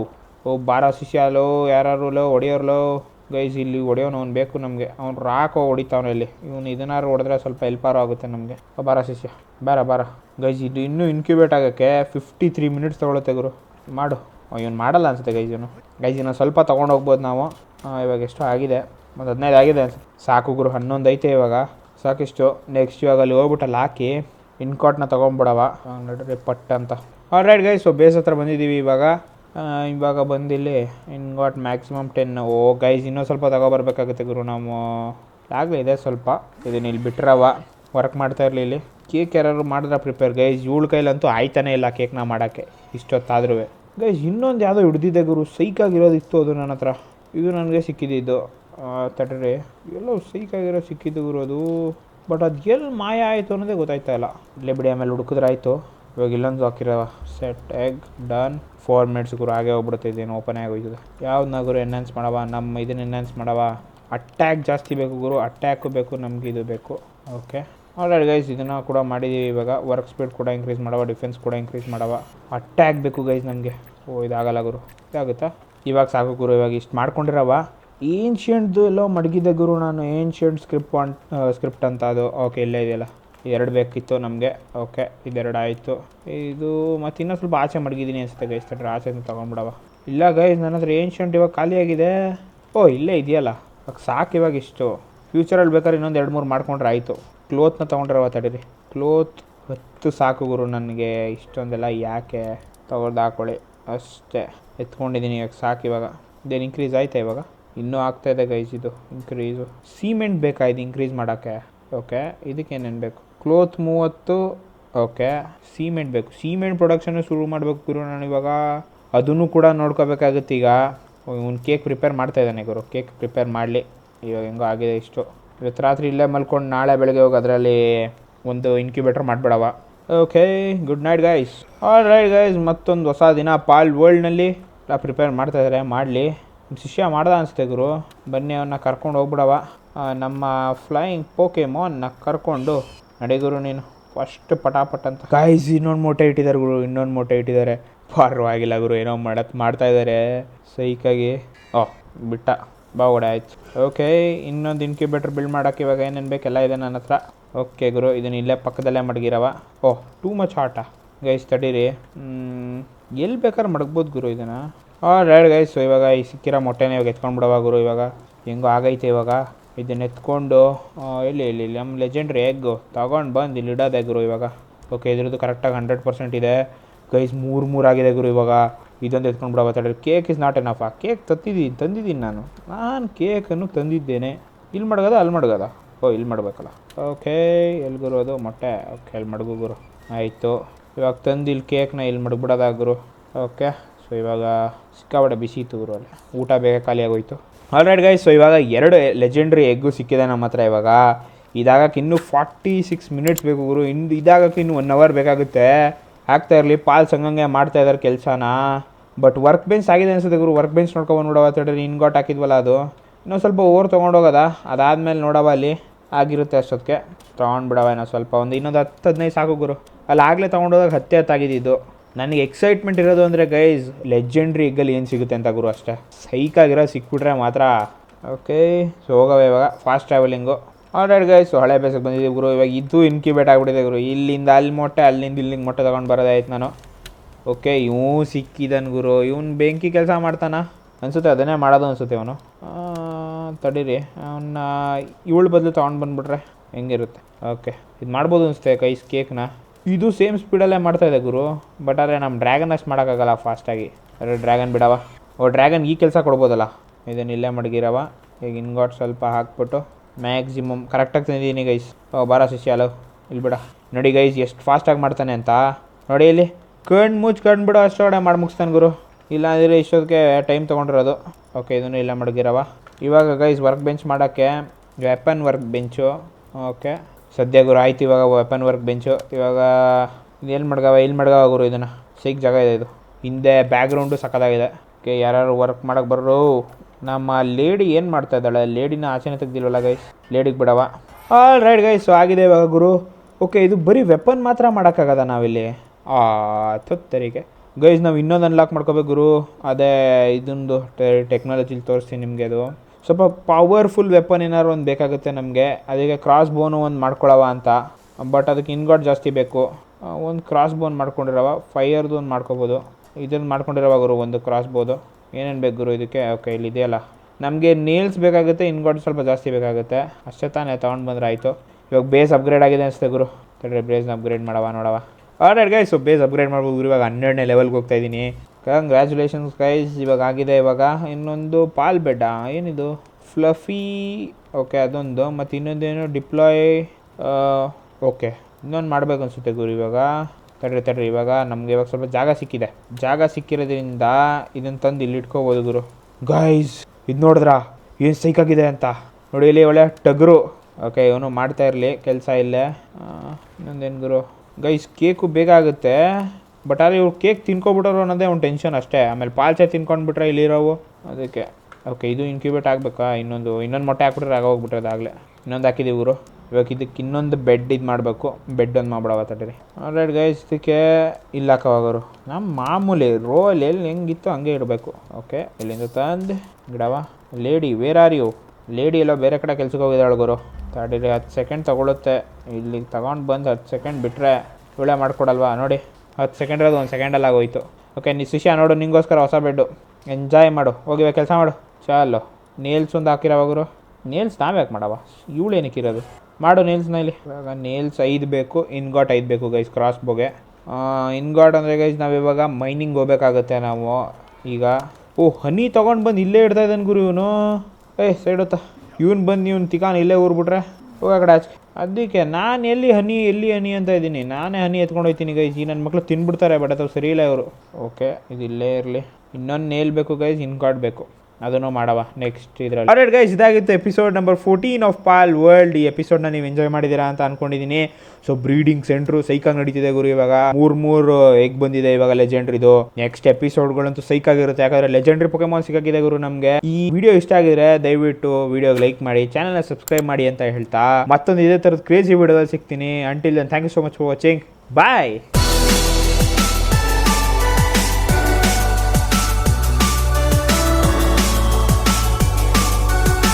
ಓ, ಬಾರಾ ಶಿಷ್ಯ ಲೋ ಯಾರು ಲೋ ಹೊಡಿಯೋರ್ಲೋ ಗೈಸ್, ಇಲ್ಲಿ ಹೊಡೆಯೋನು ಅವ್ನು ಬೇಕು ನಮಗೆ. ಅವ್ನು ರಾಕೋ ಹೊಡಿತಾವನು ಇಲ್ಲಿ. ಇವನು ಇದನ್ನಾರು ಹೊಡೆದ್ರೆ ಸ್ವಲ್ಪ ಹೆಲ್ಪಾರು ಆಗುತ್ತೆ ನಮಗೆ. ಬಾರ ಶಿಷ್ಯ. ಬಾರ ಬಾರ. ಗೈಸ್, ಇದು ಇನ್ನೂ ಇನ್ಕ್ಯುಬೇಟ್ ಆಗೋಕ್ಕೆ ಫಿಫ್ಟಿ ತ್ರೀ ಮಿನಿಟ್ಸ್ ತೊಗೊಳುತ್ತೆ ಗುರು. ಮಾಡು. ಇವನು ಮಾಡಲ್ಲ ಅನ್ಸುತ್ತೆ ಗೈಸ್ ಇವನು. ಗೈಸ್ ಇನ್ನೊಂದು ಸ್ವಲ್ಪ ತೊಗೊಂಡು ಹೋಗ್ಬೋದು ನಾವು. ಇವಾಗ ಎಷ್ಟು ಆಗಿದೆ. ಒಂದು ಹದಿನೈದು ಆಗಿದೆ ಸಾಕು ಗುರು, ಹನ್ನೊಂದು ಐತೆ ಇವಾಗ. ಸಾಕಿಷ್ಟು. ನೆಕ್ಸ್ಟ್ ಇವಾಗ ಅಲ್ಲಿ ಹೋಗ್ಬಿಟ್ಟು ಅಲ್ಲಿ ಹಾಕಿ ಇನ್ಕಾಟ್ನ ತೊಗೊಂಬಿಡವ. ನಡ್ರಿ ಪಟ್ ಅಂತ. ಆಲ್ರೈಟ್ ಗೈಸ್ ಸೊ ಬೇಸ್ ಹತ್ರ ಬಂದಿದ್ದೀವಿ ಇವಾಗ. ಇವಾಗ ಬಂದಿಲ್ಲಿ ಇನ್ಗಾಟ್ ಮ್ಯಾಕ್ಸಿಮಮ್ ಟೆನ್ ಓ ಗೈಸ್ ಇನ್ನೂ ಸ್ವಲ್ಪ ತಗೋಬರ್ಬೇಕಾಗುತ್ತೆ ಗುರು ನಾವು. ಆಗಲೇ ಇದೆ ಸ್ವಲ್ಪ. ಇದನ್ನ ಇಲ್ಲಿ ಬಿಟ್ರವ ವರ್ಕ್ ಮಾಡ್ತಾ ಇರಲಿ ಇಲ್ಲಿ ಕೇಕ್ ಯಾರು ಮಾಡಿದ್ರೆ ಪ್ರಿಪೇರ್ ಗೈಸ್ ಇವಳ ಕೈಲಂತೂ ಆಯ್ತಾನೆ ಇಲ್ಲ ಕೇಕ್ನ ಮಾಡೋಕ್ಕೆ. ಇಷ್ಟೊತ್ತಾದ್ರೂ. ಗೈಸ್ ಇನ್ನೊಂದು ಯಾವುದೋ ಹಿಡ್ದಿದೆ ಗುರು. ಸೈಕಾಗಿರೋದಿತ್ತು ಅದು ನನ್ನ ಹತ್ರ. ಇದು ನನಗೆ ಸಿಕ್ಕಿದ್ದು. ತಡ್ರಿ. ಎಲ್ಲೋ ಸೈಕಾಗಿರೋ ಸಿಕ್ಕಿದ್ದು ಗುರು ಅದು. ಬಟ್ ಅದು ಎಲ್ಲಿ ಮಾಯ ಆಯಿತು ಅನ್ನೋದೇ ಗೊತ್ತಾಯ್ತಾ ಇಲ್ಲ. ಇಲ್ಲೇ ಬಿಡಿ, ಆಮೇಲೆ ಹುಡುಕಿದ್ರೆ ಆಯಿತು ಇವಾಗ ಇಲ್ಲೊಂದು ಹಾಕಿರೋ set egg done four minutes ಗುರು ಹಾಗೆ ಹೋಗ್ಬಿಡುತ್ತೆ, ಇದೇನು ಓಪನ್ ಆಗೋಯ್ತದೆ ಯಾವ್ದನ್ನ ಗುರು ಎನ್ಹಾನ್ಸ್ ಮಾಡವ? ನಮ್ಮ ಇದನ್ನ ಎನ್ಹಾನ್ಸ್ ಮಾಡವ? ಅಟ್ಯಾಕ್ ಜಾಸ್ತಿ ಬೇಕು ಗುರು ಅಟ್ಯಾಕು ಬೇಕು, ನಮ್ಗೆ ಇದು ಬೇಕು. ಓಕೆ ಆಲ್ರೆಡಿ ಗೈಸ್ ಇದನ್ನು ಕೂಡ ಮಾಡಿದ್ದೀವಿ ಇವಾಗ. ವರ್ಕ್ ಸ್ಪೀಡ್ ಕೂಡ ಇನ್ಕ್ರೀಸ್ ಮಾಡವ ಡಿಫೆನ್ಸ್ ಕೂಡ ಇನ್ಕ್ರೀಸ್ ಮಾಡವ. ಅಟ್ಯಾಕ್ ಬೇಕು ಗೈಸ್ ನಮಗೆ. ಓ, ಇದಾಗಲ್ಲ ಗುರು. ಇದಾಗುತ್ತಾ? ಇವಾಗ ಸಾಕು ಗುರು, ಇವಾಗ ಇಷ್ಟು ಮಾಡ್ಕೊಂಡಿರವ. ಏನ್ಷಿಯಂಟ್ದು ಎಲ್ಲೋ ಮಡಗಿದ್ದೆ ಗುರು ನಾನು. ಏನ್ಷಿಯಂಟ್ ಸ್ಕ್ರಿಪ್ಟ್ ಸ್ಕ್ರಿಪ್ಟ್ ಅಂತ ಅದು. ಓಕೆ ಇಲ್ಲೇ ಇದೆಯಲ್ಲ. ಎರಡು ಬೇಕಿತ್ತು ನಮಗೆ. ಓಕೆ, ಇದೆರಡು ಆಯಿತು. ಇದು ಮತ್ತು ಇನ್ನೂ ಸ್ವಲ್ಪ ಆಚೆ ಮಡಗಿದ್ದೀನಿ ಅನಿಸುತ್ತೆ ಗೈಸ್ ತಟ್ರೆ ಆಚೆ ತೊಗೊಂಡ್ಬಿಡವ ಇಲ್ಲ ಗೈಸ್ ನನ್ನ ಹತ್ರ ಏನ್ಷಂಟ್ ಇವಾಗ ಖಾಲಿಯಾಗಿದೆ ಓ, ಇಲ್ಲೇ ಇದೆಯಲ್ಲ? ಇವಾಗ ಸಾಕು ಇವಾಗ ಇಷ್ಟು. ಫ್ಯೂಚರಲ್ಲಿ ಬೇಕಾದ್ರೆ ಇನ್ನೊಂದು ಎರಡು ಮೂರು ಮಾಡ್ಕೊಂಡ್ರೆ ಆಯಿತು. ಕ್ಲೋತ್ನ ತೊಗೊಂಡ್ರವ ತಡೀರಿ. ಕ್ಲೋತ್ ಹತ್ತು ಸಾಕು ಗುರು ನನಗೆ. ಇಷ್ಟೊಂದೆಲ್ಲ ಯಾಕೆ ತೊಗೊಳ್ದು ಹಾಕೊಳ್ಳಿ. ಅಷ್ಟೇ. ಎತ್ಕೊಂಡಿದ್ದೀನಿ ಇವಾಗ, ಸಾಕು ಇವಾಗ. ಇದೇನು ಇನ್ಕ್ರೀಸ್ ಆಯ್ತಾ ಇವಾಗ? ಇನ್ನೂ ಆಗ್ತಾಯಿದೆ ಗೈಸ್ ಇದು ಇನ್ಕ್ರೀಸು ಸಿಮೆಂಟ್ ಬೇಕಾಯ್ತು ಇನ್ಕ್ರೀಸ್ ಮಾಡೋಕ್ಕೆ? ಓಕೆ ಇದಕ್ಕೆ ಏನೇನು ಬೇಕು? ಕ್ಲೋತ್ ಮೂವತ್ತು, ಓಕೆ. ಸಿಮೆಂಟ್ ಬೇಕು. ಸಿಮೆಂಟ್ ಪ್ರೊಡಕ್ಷನ್ ಶುರು ಮಾಡಬೇಕು ಗುರು ನಾನು ಇವಾಗ. ಅದನ್ನು ಕೂಡ ನೋಡ್ಕೋಬೇಕಾಗುತ್ತೆ ಈಗ. ಒಂದು ಕೇಕ್ ಪ್ರಿಪೇರ್ ಮಾಡ್ತಾ ಇದ್ದಾನೆ ಗುರು. ಕೇಕ್ ಪ್ರಿಪೇರ್ ಮಾಡಲಿ. ಇವಾಗ ಹೆಂಗೋ ಆಗಿದೆ ಇಷ್ಟು. ಇವತ್ತು ರಾತ್ರಿ ಇಲ್ಲೇ ಮಲ್ಕೊಂಡು ನಾಳೆ ಬೆಳಗ್ಗೆ ಹೋಗಿ ಅದರಲ್ಲಿ ಒಂದು incubator ಮಾಡಿಬಿಡವ. Okay good night guys all right guys ಮತ್ತೊಂದು ಹೊಸ ದಿನ ಪಾಲ್ ವರ್ಲ್ಡ್ನಲ್ಲಿ ಎಲ್ಲ ಪ್ರಿಪೇರ್ ಮಾಡ್ತಾ ಇದ್ದಾರೆ ಮಾಡಲಿ. ಶಿಷ್ಯ ಮಾಡ್ದ ಅನಿಸುತ್ತೆ ಗುರು. ಬನ್ನಿ ಅವನ್ನ ಕರ್ಕೊಂಡು ಹೋಗ್ಬಿಡವ. ನಮ್ಮ ಫ್ಲೈಯಿಂಗ್ ಪೋಕೆ ಮೋನ್ನ ಕರ್ಕೊಂಡು ನಡಿ ಗುರು ನೀನು. ಫಸ್ಟ್ ಪಟಾಪಟ್ ಅಂತ. ಗಾಯ್ಸ್ ಇನ್ನೊಂದು ಮೂಟೆ ಇಟ್ಟಿದ್ದಾರೆ ಗುರು, ಇನ್ನೊಂದು ಮೂಟೆ ಇಟ್ಟಿದ್ದಾರೆ. ಪರವಾಗಿಲ್ಲ ಗುರು, ಏನೋ ಮಾಡತ್ ಮಾಡ್ತಾ ಇದ್ದಾರೆ. ಸೈಕಾಗಿ ಓಹ್ ಬಿಟ್ಟ. ಬಾವುಡೆ ಆಯ್ತು. ಓಕೆ ಇನ್ನೊಂದು ಇನ್ಕ್ಯುಬೇಟರ್ ಬಿಲ್ಡ್ ಮಾಡೋಕೆ ಇವಾಗ ಏನೇನು ಬೇಕೆಲ್ಲ ಇದೆ ನನ್ನ ಹತ್ರ. ಓಕೆ ಗುರು, ಇದನ್ನ ಇಲ್ಲೇ ಪಕ್ಕದಲ್ಲೇ ಮಡಗಿರವ. ಓಹ್ ಟೂ ಮಚ್ ಆಟ ಗೈಸ್ ತಡೀರಿ. ಎಲ್ಲಿ ಬೇಕಾದ್ರೆ ಮಡಗ್ಬೋದು ಗುರು ಇದನ್ನು. ಹಾಂ ರೈಡ್ ಗೈಸ್ ಇವಾಗ ಈ ಸಿಕ್ಕಿರೋ ಮೊಟ್ಟೆನೇ ಇವಾಗ ಎತ್ಕೊಂಡ್ಬಿಡವ ಗುರು ಇವಾಗ. ಹೆಂಗೋ ಆಗೈತೆ ಇವಾಗ. ಇದನ್ನ ಎತ್ಕೊಂಡು ಇಲ್ಲಿ ಎಲ್ಲಿ ಎಲ್ಲಿ ಇಲ್ಲಿ ನಮ್ಮ ಲೆಜೆಂಡ್ರಿ ಎಗ್ಗು ತಗೊಂಡು ಬಂದು ಇಲ್ಲಿ ಇಡೋದೆ ಗುರು ಇವಾಗ. ಓಕೆ ಇದ್ರದ್ದು ಕರೆಕ್ಟಾಗಿ ಹಂಡ್ರೆಡ್ ಪರ್ಸೆಂಟ್ ಇದೆ. ಗೈಸ್ ಮೂರು ಮೂರು ಆಗಿದೆ ಗುರು ಇವಾಗ. ಇದೊಂದು ಎತ್ಕೊಂಡು ಬಿಡೋ ಮಾತಾಡಿ ಕೇಕ್ ಇಸ್ ನಾಟ್ ಎನಫ್ ಆ? ಕೇಕ್ ತತ್ತಿದ್ದೀನಿ ತಂದಿದ್ದೀನಿ ನಾನು. ನಾನು ಕೇಕನ್ನು ತಂದಿದ್ದೇನೆ. ಇಲ್ಲಿ ಮಡಗದ, ಅಲ್ಲಿ ಮಡಗದ? ಓ, ಇಲ್ಲಿ ಮಾಡಬೇಕಲ್ಲ. ಓಕೆ ಎಲ್ಲಿ ಗುರು ಅದು? ಮೊಟ್ಟೆ. ಓಕೆ ಎಲ್ಲಿ ಮಡಗು ಗುರು. ಆಯಿತು. ಇವಾಗ ತಂದು ಇಲ್ಲಿ ಕೇಕ್ನ ಇಲ್ಲಿ ಮಡಗ್ಬಿಡೋದ ಗುರು. ಓಕೆ ಸೊ ಇವಾಗ ಸಿಕ್ಕಾಬಡೆ ಬಿಸಿ ಇತ್ತು ಗುರು ಅಲ್ಲಿ. ಊಟ ಬೇಗ ಖಾಲಿ ಆಗೋಯ್ತು ಆಲ್ರೈಟ್ ಗೈಸ್ ಸೊ ಇವಾಗ ಎರಡು ಲೆಜೆಂಡ್ರಿ ಎಗ್ಗು ಸಿಕ್ಕಿದೆ ನಮ್ಮ ಹತ್ರ ಇವಾಗ. ಇದಾಗಕ್ಕೆ ಇನ್ನೂ ಫಾರ್ಟಿ ಸಿಕ್ಸ್ ಮಿನಿಟ್ಸ್ ಬೇಕು ಗುರು. ಇನ್ನು ಇದಾಗಕ್ಕೆ ಇನ್ನೂ ಒನ್ ಅವರ್ ಬೇಕಾಗುತ್ತೆ. ಆಗ್ತಾ ಇರಲಿ, ಪಾಲ್ ಸಂಗಂಗೆ ಮಾಡ್ತಾ ಇದ್ದಾರೆ ಕೆಲಸನ. ಬಟ್ ವರ್ಕ್ ಬೆಂಚ್ ಆಗಿದೆ ಅನ್ಸುತ್ತೆ ಗುರು. ವರ್ಕ್ ಬೆಂಚ್ ನೋಡ್ಕೊಬಂದ್ಬಿಡವ ತಡ್ರಿ ಇನ್ಗೋಟ್ ಹಾಕಿದ್ವಲ್ಲ ಅದು. ಇನ್ನೊಂದು ಸ್ವಲ್ಪ ಓವರ್ ತೊಗೊಂಡೋಗೋದ ಅದಾದಮೇಲೆ ನೋಡವ ಅಲ್ಲಿ. ಆಗಿರುತ್ತೆ ಅಷ್ಟೊತ್ತಿಗೆ. ತೊಗೊಂಡ್ಬಿಡವ ಏನೋ ಸ್ವಲ್ಪ. ಒಂದು ಇನ್ನೊಂದು ಹತ್ತು ಹದಿನೈದು ಸಾಕು ಗುರು. ಅಲ್ಲಿ, ಆಗಲೇ ತೊಗೊಂಡೋದಾಗ ಹತ್ತೆ ಹತ್ತಾಗಿದ್ದು ನನಗೆ ಎಕ್ಸೈಟ್ಮೆಂಟ್ ಇರೋದು ಅಂದರೆ ಗೈಸ್ ಲೆಜೆಂಡ್ರಿ ಎಗ್ಗಲ್ಲಿ ಏನು ಸಿಗುತ್ತೆ ಅಂತ ಗುರು ಅಷ್ಟೇ. ಸೈಕಾಗಿರೋ ಸಿಕ್ಬಿಟ್ರೆ ಮಾತ್ರ. ಓಕೆ ಸೊ ಹೋಗವೆ ಇವಾಗ. ಫಾಸ್ಟ್ ಟ್ರಾವೆಲಿಂಗು ಆಲ್ರೆಡಿ ಗೈಸ್ ಹಳೆ ಬೇಸಕ್ಕೆ ಬಂದಿದ್ದೀವಿ ಗುರು. ಇವಾಗ ಇದು ಇನ್ಕ್ಯುಬೇಟ್ ಆಗಿಬಿಟ್ಟಿದೆ ಗುರು. ಇಲ್ಲಿಂದ ಅಲ್ಲಿ ಮೊಟ್ಟೆ, ಅಲ್ಲಿಂದ ಇಲ್ಲಿಂದ ಮೊಟ್ಟೆ ತೊಗೊಂಡು ಬರೋದಾಯ್ತು ನಾನು. ಓಕೆ ಇವು ಸಿಕ್ಕಿದನ್ ಗುರು. ಇವನು ಬೆಂಕಿ ಕೆಲಸ ಮಾಡ್ತಾನ? ಅನ್ಸುತ್ತೆ, ಅದನ್ನೇ ಮಾಡೋದು ಅನ್ಸುತ್ತೆ ಅವನು ತಡೀರಿ. ಅವನ್ನ ಇವಳು ಬದಲು ತೊಗೊಂಡು ಬಂದ್ಬಿಟ್ರೆ ಹೆಂಗಿರುತ್ತೆ. ಓಕೆ ಇದು ಮಾಡ್ಬೋದು ಅನಿಸುತ್ತೆ ಕೈಸ್ ಕೇಕ್ನ ಇದು ಸೇಮ್ ಸ್ಪೀಡಲ್ಲೇ ಮಾಡ್ತಾ ಇದೆ ಗುರು. ಬಟ್ ಆದರೆ ನಮ್ಮ ಡ್ರ್ಯಾಗನ್ ಅಷ್ಟು ಮಾಡೋಕ್ಕಾಗಲ್ಲ ಫಾಸ್ಟಾಗಿ ಅರೆ ಡ್ರ್ಯಾಗನ್ ಬಿಡವ ಓ ಡ್ರ್ಯಾಗನ್ ಈ ಕೆಲಸ ಕೊಡ್ಬೋದಲ್ಲ? ಇದನ್ನು ಇಲ್ಲೇ ಮಡಗಿರವ ಈಗ ಇನ್ಗಾಟ್ ಸ್ವಲ್ಪ ಹಾಕ್ಬಿಟ್ಟು ಮ್ಯಾಕ್ಸಿಮಮ್ ಕರೆಕ್ಟಾಗಿ ತಂದಿದ್ದೀನಿ ಗೈಸ್ ಓ, ಬಾರ ಶಿಷ್ಯ ಅಲೋ ಇಲ್ಲಿ ಬಿಡ. ನೋಡಿ ಗೈಸ್ ಎಷ್ಟು ಫಾಸ್ಟಾಗಿ ಮಾಡ್ತಾನೆ ಅಂತ. ನೋಡಿ ಇಲ್ಲಿ. ಕಣ್ಣು ಮುಚ್ಚಿ ಕಣ್ಣು ಬಿಡೋ ಅಷ್ಟೊಡೆ ಮಾಡಿ ಮುಗಿಸ್ತಾನೆ ಗುರು. ಇಲ್ಲ ಅಂದರೆ ಇಷ್ಟೊತ್ತಿಗೆ ಟೈಮ್ ತೊಗೊಂಡಿರೋದು. ಓಕೆ ಇದನ್ನು ಇಲ್ಲ ಮಡಗಿರವ ಇವಾಗ ಗೈಸ್ ವರ್ಕ್ ಬೆಂಚ್ ಮಾಡೋಕ್ಕೆ ವೆಪನ್ ವರ್ಕ್ ಬೆಂಚು ಓಕೆ ಸದ್ಯ ಗುರು ಆಯ್ತು, ಇವಾಗ ವೆಪನ್ ವರ್ಕ್ ಬೆಂಚು ಇವಾಗ ಎಲ್ಲಿ ಮಡ್ಗವ ಇಲ್ಲಿ ಮಡ್ಗವ ಗುರು ಇದನ್ನು? ಸಿಕ್ ಜಾಗ ಇದೆ ಇದು. ಹಿಂದೆ ಬ್ಯಾಕ್ಗ್ರೌಂಡು ಸಕ್ಕದಾಗಿದೆ ಓಕೆ ಯಾರು ವರ್ಕ್ ಮಾಡೋಕೆ ಬರ್ರು? ನಮ್ಮ ಲೇಡಿ ಏನು ಮಾಡ್ತಾ ಇದ್ದಾಳೆ? ಲೇಡಿನ ಆಚೆನೆ ತೆಗ್ದಿಲ್ವಲ್ಲ ಗೈಸ್ ಲೇಡಿಗೆ ಬಿಡವ. ಆಲ್ ರೈಟ್ ಗೈಸ್ ಆಗಿದೆ ಇವಾಗ ಗುರು. ಓಕೆ, ಇದು ಬರೀ ವೆಪನ್ ಮಾತ್ರ ಮಾಡೋಕ್ಕಾಗದ ನಾವಿಲ್ಲಿ? ಆ ಗೈಸ್ ನಾವು ಇನ್ನೊಂದು ಅನ್ಲಾಕ್ ಮಾಡ್ಕೋಬೇಕು ಗುರು. ಅದೇ ಇದೊಂದು ಟೆಕ್ನಾಲಜಿಲಿ ತೋರಿಸ್ತೀನಿ ನಿಮಗೆ ಅದು. ಸ್ವಲ್ಪ ಪವರ್ಫುಲ್ ವೆಪನ್ ಏನಾದ್ರು ಒಂದು ಬೇಕಾಗುತ್ತೆ ನಮಗೆ. ಅದಕ್ಕೆ ಕ್ರಾಸ್ ಬೋನು ಒಂದು ಮಾಡ್ಕೊಳವ ಅಂತ. ಬಟ್ ಅದಕ್ಕೆ ಇನ್ಗಾಟ್ ಜಾಸ್ತಿ ಬೇಕು. ಒಂದು ಕ್ರಾಸ್ ಬೋನ್ ಮಾಡ್ಕೊಂಡಿರವ ಫೈಯರ್ದು ಒಂದು ಮಾಡ್ಕೋಬೋದು. ಇದನ್ನು ಮಾಡ್ಕೊಂಡಿರವ ಗುರು ಒಂದು ಕ್ರಾಸ್ ಬೋದು ಏನೇನು ಬೇಕು ಗುರು ಇದಕ್ಕೆ? ಓಕೆ ಇಲ್ಲಿ ಇದೆಯಲ್ಲ. ನಮಗೆ ನೇಲ್ಸ್ ಬೇಕಾಗುತ್ತೆ ಇನ್ಗಾಟ್ ಸ್ವಲ್ಪ ಜಾಸ್ತಿ ಬೇಕಾಗುತ್ತೆ. ಅಷ್ಟೇ ತಾನೇ, ತೊಗೊಂಡು ಬಂದ್ರೆ ಆಯಿತು. ಇವಾಗ ಬೇಸ್ ಅಪ್ಗ್ರೇಡ್ ಆಗಿದೆ ಅನಿಸುತ್ತೆ ಗುರು. ತಡ್ರಿ ಬೇಸ್ನ ಅಪ್ಗ್ರೇಡ್ ಮಾಡವ, ನೋಡವ. ಆಲ್ರೈಟ್ ಗೈಸ್ ಬೇಸ್ ಅಪ್ಗ್ರೇಡ್ ಮಾಡ್ಬೋದು ಇವಾಗ ಹನ್ನೆರಡನೇ ಲೆವೆಲ್ಗೆ ಹೋಗ್ತಾ ಇದ್ದೀನಿ. ಕಂಗ್ರ್ಯಾಚುಲೇಷನ್ಸ್ ಗೈಸ್ ಇವಾಗ ಆಗಿದೆ ಇವಾಗ. ಇನ್ನೊಂದು ಪಾಲ್ ಬೆಡ್ಡ? ಏನಿದು? ಫ್ಲಫಿ ಓಕೆ ಅದೊಂದು. ಮತ್ತು ಇನ್ನೊಂದೇನು? ಡಿಪ್ಲಾಯ್ ಓಕೆ ಇನ್ನೊಂದು ಮಾಡಬೇಕು ಅನಿಸುತ್ತೆ ಗುರು ಇವಾಗ. ತಡ್ರಿ ತಡ್ರಿ. ಇವಾಗ ನಮಗೆ ಇವಾಗ ಸ್ವಲ್ಪ ಜಾಗ ಸಿಕ್ಕಿದೆ. ಜಾಗ ಸಿಕ್ಕಿರೋದ್ರಿಂದ ಇದನ್ನು ತಂದು ಇಲ್ಲಿ ಇಟ್ಕೋಬೋದು ಗುರು. ಗೈಸ್ ಇದು ನೋಡಿದ್ರಾ? ಏನು ಸೈಕಾಗಿದೆ ಅಂತ? ನೋಡಿ, ಇಲ್ಲಿ ಒಳ್ಳೆ ಟಗರು. ಓಕೆ ಇವನು ಮಾಡ್ತಾ ಇರಲಿ. ಕೆಲಸ ಇಲ್ಲೇ. ಇನ್ನೊಂದೇನು ಗುರು? ಗೈಸ್ ಕೇಕು ಬೇಗ ಆಗುತ್ತೆ. ಬಟ್ ಆದರೆ ಇವ್ರು ಕೇಕ್ ತಿನ್ಕೊಬಿಟ್ಟರು ಅನ್ನೋದೇ ಒಂದು ಟೆನ್ಷನ್ ಅಷ್ಟೇ. ಆಮೇಲೆ ಪಾಲ್ಚೆ ತಿನ್ಕೊಂಡ್ಬಿಟ್ರೆ ಇಲ್ಲಿರೋವು. ಅದಕ್ಕೆ ಓಕೆ ಇದು ಇನ್ಕ್ಯೂಬೇಟ್ ಆಗಬೇಕಾ? ಇನ್ನೊಂದು ಇನ್ನೊಂದು ಮೊಟ್ಟೆ ಹಾಕ್ಬಿಟ್ರೆ ಆಗೋಗ್ಬಿಟ್ರೆ ಅದಾಗಲೇ. ಇನ್ನೊಂದು ಹಾಕಿದ್ದೀವಿ ಇವರು. ಇವಾಗ ಇದಕ್ಕೆ ಇನ್ನೊಂದು ಬೆಡ್ ಇದು ಮಾಡಬೇಕು. ಬೆಡ್ ಒಂದು ಮಾಡ್ಬಿಡವ ತಡೀರಿ ಆಲ್ರೈಟ್ ಗೈಸ್ ಇದಕ್ಕೆ ಇಲ್ಲ ಹಾಕೋವಾಗರು ನಮ್ಮ ಮಾಮೂಲಿ ರೋಲ್ ಎಲ್ಲಿ ಹೆಂಗಿತ್ತು ಹಂಗೆ ಇಡಬೇಕು ಓಕೆ ಇಲ್ಲಿಂದ ತಂದು ಗಿಡವ. Lady where are you lady ಎಲ್ಲ ಬೇರೆ ಕಡೆ ಕೆಲ್ಸಕ್ಕೆ ಹೋಗಿದ್ದಾಳೆ ಗುರು. ತಡೀರಿ ಹತ್ತು ಸೆಕೆಂಡ್ ತೊಗೊಳುತ್ತೆ. ಇಲ್ಲಿ ತಗೊಂಡು ಬಂದು ಹತ್ತು ಸೆಕೆಂಡ್ ಬಿಟ್ಟರೆ ಇವಳೆ ಮಾಡ್ಕೊಡಲ್ವಾ? ನೋಡಿ. ಹತ್ತು ಸೆಕೆಂಡ್ ಇರೋದು, ಒಂದು ಸೆಕೆಂಡಲ್ಲಿ ಆಗೋಯ್ತು ಓಕೆ ನೀ ಶಿಷ್ಯ ನೋಡು, ನಿಂಗೋಸ್ಕರ ಹೊಸ ಬೆಡ್ಡು ಎಂಜಾಯ್ ಮಾಡು. ಹೋಗಿ ಇವಾಗ ಕೆಲಸ ಮಾಡು. ಚಾಲು. ನೇಲ್ಸ್ ಒಂದು ಹಾಕಿರೋವಾಗರು ನೇಲ್ಸ್ ನಾವ್ಯಾಕೆ ಮಾಡವ? ಇವಳು ಏನಕ್ಕೆ ಇರೋದು? ಮಾಡು ನೇಲ್ಸ್ನ ಇಲ್ಲಿ. ಇವಾಗ ನೇಲ್ಸ್ ಐದು ಬೇಕು ಇನ್ಗಾಟ್ ಐದು ಬೇಕು ಗೈಸ್ ಕ್ರಾಸ್ ಬೋಗೆ ಇನ್ಗಾಟ್ ಅಂದರೆ ಗೈಸ್ ನಾವು ಇವಾಗ ಮೈನಿಂಗ್ ಹೋಗ್ಬೇಕಾಗುತ್ತೆ ನಾವು. ಈಗ, ಓ, ಹನಿ ತೊಗೊಂಡು ಬಂದು ಇಲ್ಲೇ ಇಡ್ತಾ ಇದ್ದಾನೆ ಗುರು ಇವನು. ಏ, ಸೈಡ್ ಇವ್ನು ಬಂದು, ಇವ್ನು ತಿಕಾನ್ ಇಲ್ಲೇ ಊರ್ಬಿಟ್ರೆ. ಹೋಗ ಕಡೆ ಆಚೆ ಅದಕ್ಕೆ ನಾನು ಎಲ್ಲಿ ಹನಿ ಎಲ್ಲಿ ಹನಿ ಅಂತ ಇದ್ದೀನಿ. ನಾನೇ ಹನಿ ಎತ್ಕೊಂಡು ಹೋಗ್ತೀನಿ ಗೈಸ್ ಈ ನನ್ನ ಮಕ್ಳು ತಿನ್ಬಿಡ್ತಾರೆ, ಬಟ್ ಅದು ಸರಿ ಇಲ್ಲ ಇವರು. ಓಕೆ ಇದು ಇಲ್ಲೇ ಇರಲಿ. ಇನ್ನೊಂದು ನೇಲ್ ಬೇಕು ಗೈಸ್ ಇನ್ಕಾಡ್ಬೇಕು ಅದನ್ನು ಮಾಡವ ನೆಕ್ಸ್ಟ್ ಇದ್ರಲ್ಲಿ. ಆಲ್ರೆಡಿ ಗೈಸ್ ಇದಾಗಿತ್ತು episode number fourteen of Palworld ಈ ಎಪಿಸೋಡ್ನ ನೀವು ಎಂಜಾಯ್ ಮಾಡಿದ್ದೀರಾ ಅಂತ ಅನ್ಕೊಂಡಿದ್ದೀನಿ ಸೊ ಬ್ರೀಡಿಂಗ್ ಸೆಂಟ್ರು ಸೈಕಾಗ್ ನಡೀತಿದೆ ಗುರು ಇವಾಗ. ಮೂರ್ ಮೂರು ಎಗ್ ಬಂದಿದೆ ಇವಾಗ ಲೆಜೆಂಡ್ರ್ ಇದು. ನೆಕ್ಸ್ಟ್ ಎಪಿಸೋಡ್ಗಳಂತೂ ಸೈಕಾಗಿರುತ್ತೆ ಯಾಕಂದ್ರೆ ಲೆಜೆಂಡ್ರಿ ಪೊಕೆಮಾನ್ ಸಿಕ್ಕಾಗಿದೆ ಗುರು ನಮಗೆ. ಈ ವಿಡಿಯೋ ಇಷ್ಟ ಆಗಿದ್ರೆ ದಯವಿಟ್ಟು ವಿಡಿಯೋಗೆ ಲೈಕ್ ಮಾಡಿ ಚಾನಲ್ನ ಸಬ್ಸ್ಕ್ರೈಬ್ ಮಾಡಿ ಅಂತ ಹೇಳ್ತಾ. ಮತ್ತೊಂದು ಇದೇ ಥರದ ಕ್ರೇಜಿ ವಿಡಿಯೋದಲ್ಲಿ ಸಿಗ್ತೀನಿ. Until thank you so much for watching bye